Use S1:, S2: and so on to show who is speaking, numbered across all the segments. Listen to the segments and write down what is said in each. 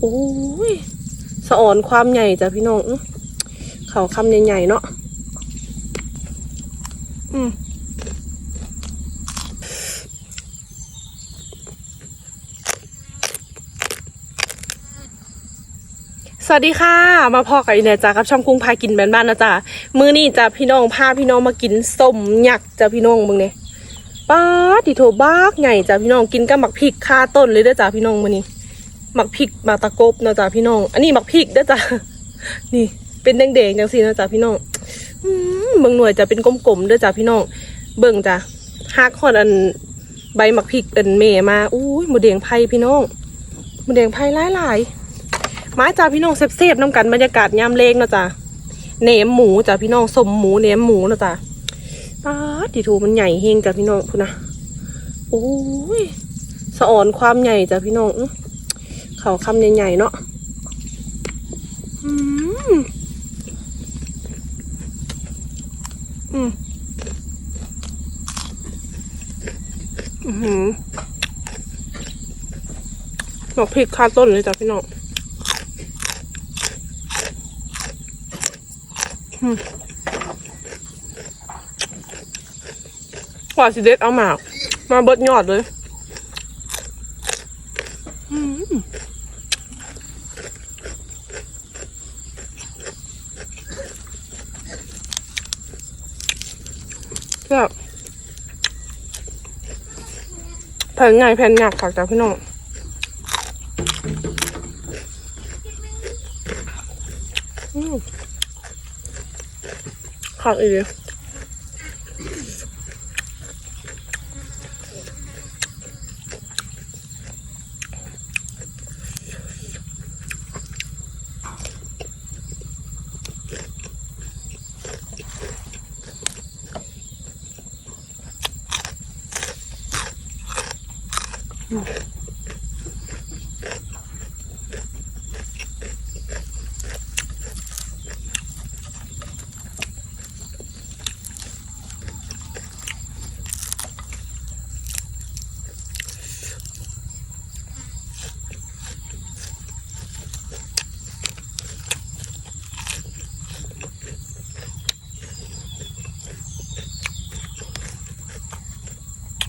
S1: โอ้ยสะอ่อนความใหญ่จ้ะพี่น้องเขาคำใหญ่ๆเนาะอืมสวัสดีค่ะ มาพอกับอีเนยจ้ากับช่องกุ้งพากินแบนบ้านนะจ๊ะมือนี่จ้ะพี่น้องพาพี่น้องมากินส้มหยักจ้ะพี่น้องมึงเนี่ยป้าดติโถบ้ากใหญ่จ้ะพี่น้องกินกับหมักพริกคาต้นเลยด้อจ้ะพี่น้องมือนี้ หมักพริกหมักตะกบเนาะจ้ะพี่น้อง อันนี้หมักพริกเด้อจ้ะนี่ เป็นแดงๆจังสีนะจ้ะพี่น้องมเบิ่งหน่วยจะเป็นกลมๆเด้อจ้ะพี่น้อง เบิ่งจ้ะหักหอดอันใบหมักพริกอันเมมาอุ้ยหมูแดงไผ่พี่น้องหมูแดงไผ่หลายๆมาจ้ะพี่น้องเซฟๆน้ำกันบรรยากาศยามเลงเนาะจ้ะแหนมหมูจ้ะพี่น้องสมหมูแหนมหมูเนาะจ้ะป้าดติถูมันใหญ่เฮงจ้ะพี่น้องพูดนะโอ้ยสะอ่อนความใหญ่จ้ะพี่น้องอ เขาคำใหญ่ๆเนาะอืมอืมอือหือดอกพริกคาต้นเลยจ้ะพี่น้องกว่าสิเด็ดเอาหมามาเบิดยอดเลย อืม แบบแผ่นใหญ่แผ่นหนักค่ะจ้าพี่น้องอืมขักอีก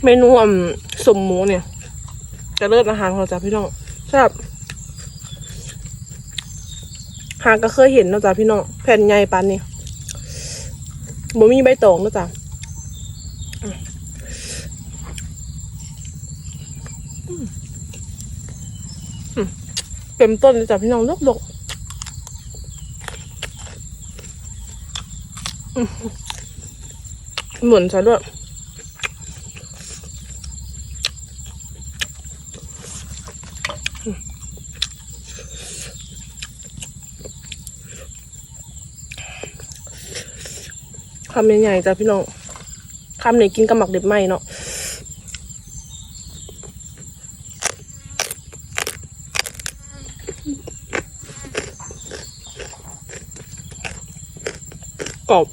S1: เมนูอ่มสมหมูเนี่ย จะเลิศอาหารของเราจ้ะพี่น้องแซ่บหาก็เคยเห็นนะจ้ะพี่น้องแผ่นใหญ่ปานนี่บ่มีใบตองนะจ้ะเต็มต้นเลยจ้ะพี่น้องลกดกอืมเหมือนใช่ด้วย คำใหญ่ๆจ้ะพี่น้องคำไหนกินกับหมักเด็บไหมเนาะกรอบ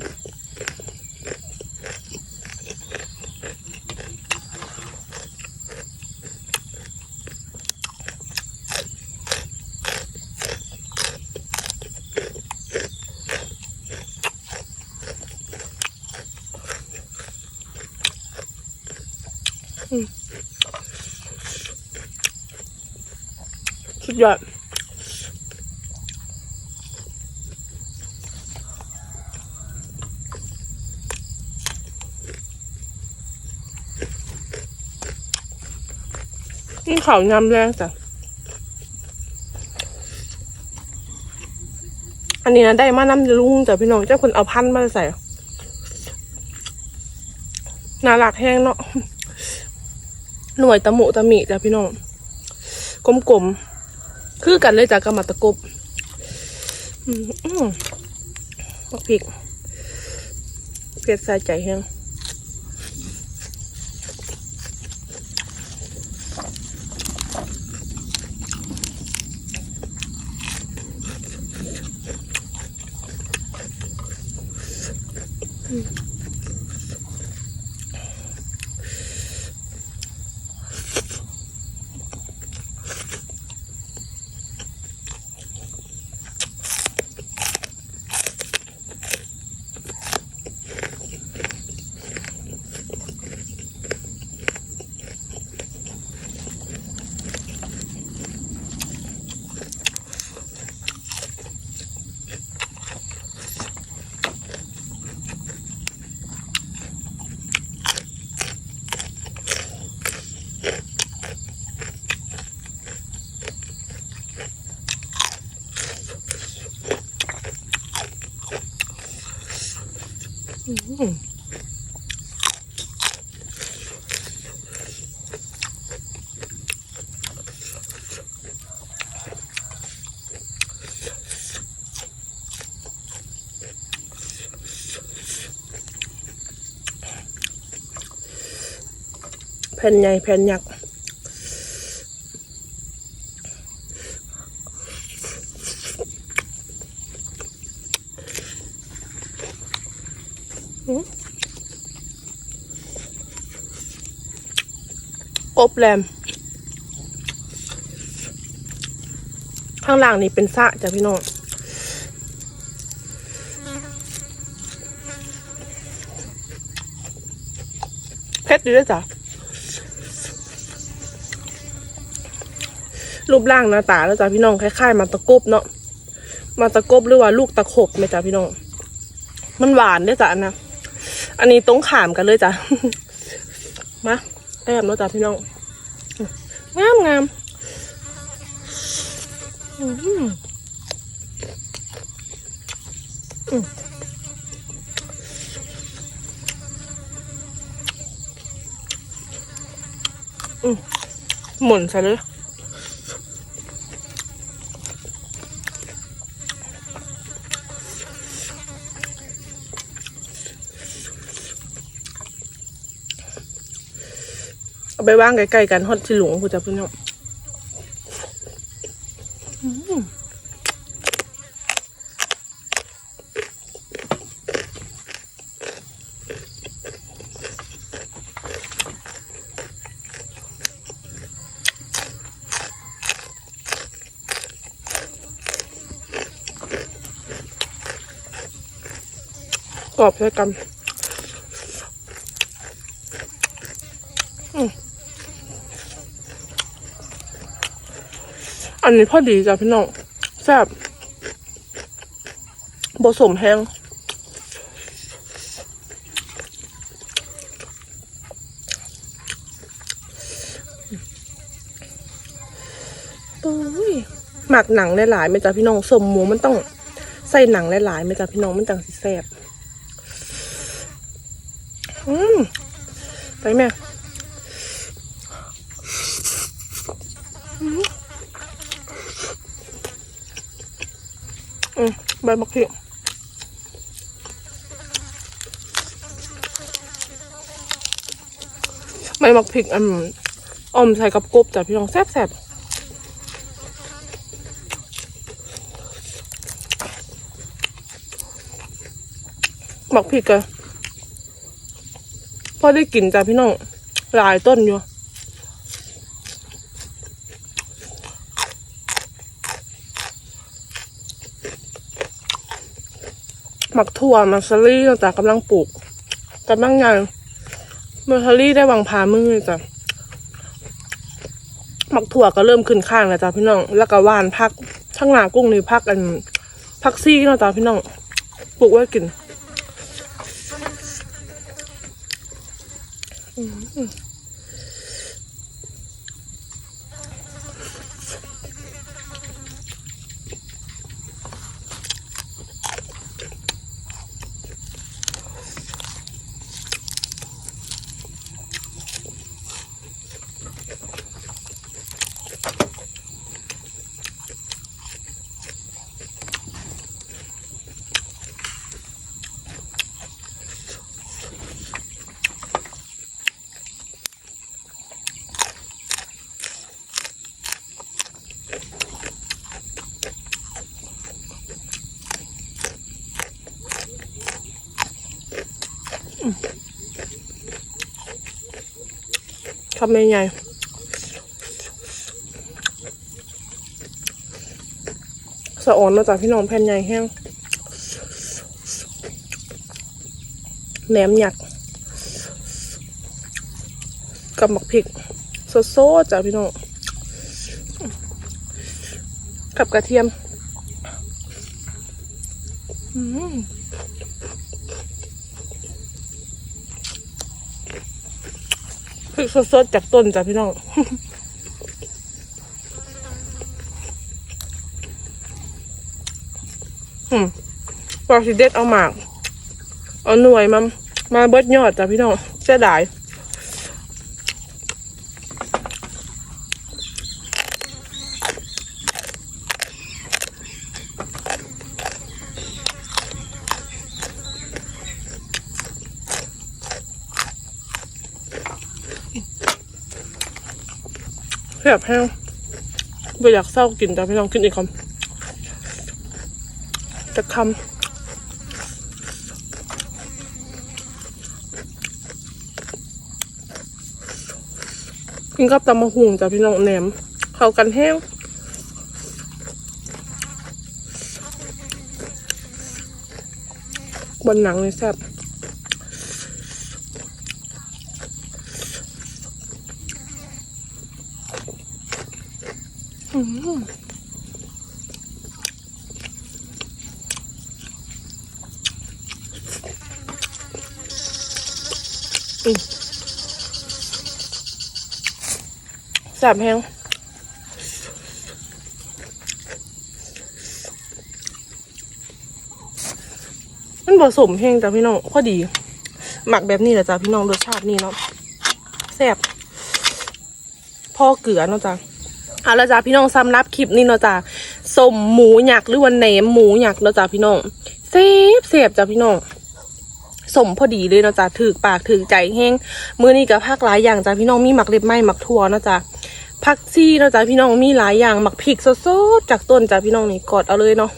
S1: สุดยอดนี่เขาวยำแรงจ้ะ อันนี้นะได้มาน้ำลุงจ้ะพี่น้องเจ้าคนเอาพันมาใส่น่ารักแห้งเนาะ หน่วยตะหมูตะมีจ้ะพี่น้องกลมๆคือกันเลยจ้ะกับหมาตะกบอืมอืมพริกเผ็ดใส่ใจแห้ง แผ่นใหญ่แผ่นยักษ์ กบแรมข้างล่างนี่เป็นสะจ้ะพี่น้องเพชรอยู่ด้วยจ้ะรูปร่างหน้าตาแล้วจ้ะพี่น้องคล้ายๆมาตะกบเนาะมาตะกบหรือว่าลูกตะขบไหมจ้ะพี่น้อง มันหวานด้วยจ้ะนนะอันนี้ต้องขามกันเลยจ้ะ มา แอบเนาะจ้ะพี่น้องงามงามอืมอืมอืมหมุนใส่เลย เอาไปวางใกล้ๆกันฮอดที่หลวงกูจะพี่น้องกรอบใช้กัน อันนี้พอดีจ้ะพี่น้องแซ่บผสมแห้งปุ้ยหมักหนังหลายๆไหมจ้ะพี่น้องสมหมูมันต้องใส่หนังหลายๆไหมจ้ะพี่น้องมันจังสิแซ่บอืมไปแม่ ใบมะเขือใบมะพริกอันอมใส่กับกบจ้ะพี่น้องแซ่บๆมักพริกอะพอได้กินจ้ะพี่น้อง หลายต้นอยู่ มักถั่วมักซารี่ต่างๆกำลังปลูกกำลังงานมักซารี่ได้วางพามือจ้ะหมักถั่วก็เริ่มขึ้นข้างแล้วจ้ะพี่น้อง แล้วก็ว่านพักข้งหนากุ้งนี่พักอันพักซี่เนาะจ้ะพี่น้องปลูกไว้กิน อืม คำใหญ่ๆสะอ่อนมาจากพี่น้องแผ่นใหญ่แห้งแหนมหยักกับหมักพริกโซๆจ้ะพี่น้องกับกระเทียม อืม พริกสดๆจากต้นจ้ะพี่น้องอืมปลาสิเด็ดเอาหมาก เอาหน่วยมา มาเบิดยอดจ้ะพี่น้องเสียดาย เพียบแห้งไม่อยากเศร้ากินจ้ะพี่น้องกินอีกคำจะคำกินกับตำมะฮุงจ้ะพี่น้องแหนมเข้ากันแห้งบนหนังเลยแซ่บ อื้อหือแซ่บแห้งมันผสมแห้งจ้ะพี่น้องพอดี หมักแบบนี้แหละจ้ะพี่น้องรสชาตินี่เนาะแซ่บพ่อเกลือเนาะจ้ะ เอาละจ้ะพี่น้องสำรับคลิปนี้เนาะจ้ะสมหมูหยักหรือว่าแหนมหมูหยักเนาะจ้ะพี่น้องเซฟเซฟจ้ะพี่น้องสมพอดีเลยเนาะจ้ะถือปากถือใจแห้งมื้อนี้กับภาคหลายอย่างจ้ะพี่น้องมีหมักเล็บไม้หมักทั่วเนาะจ้ะผักซี่เนาะจ้ะพี่น้องมีหลายอย่างหมักพริกสดๆจากต้นจ้ะพี่น้องนี่กดเอาเลยเนาะ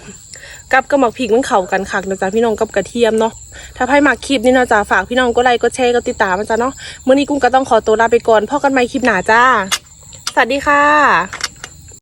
S1: กับกระหมักพริกมันเข้ากันคักนะจ๊ะพี่น้องกับกระเทียมเนาะถ้าใครมาคลิปนี้เนาะจ๊ะฝากพี่น้องก็ไลค์ก็แชร์ก็ติดตามนะจ๊ะเนาะมื้อนี้กุ้งก็ต้องขอตัวลาไปก่อนพบกันใหม่คลิปหน้าจ้า สวัสดีค่ะ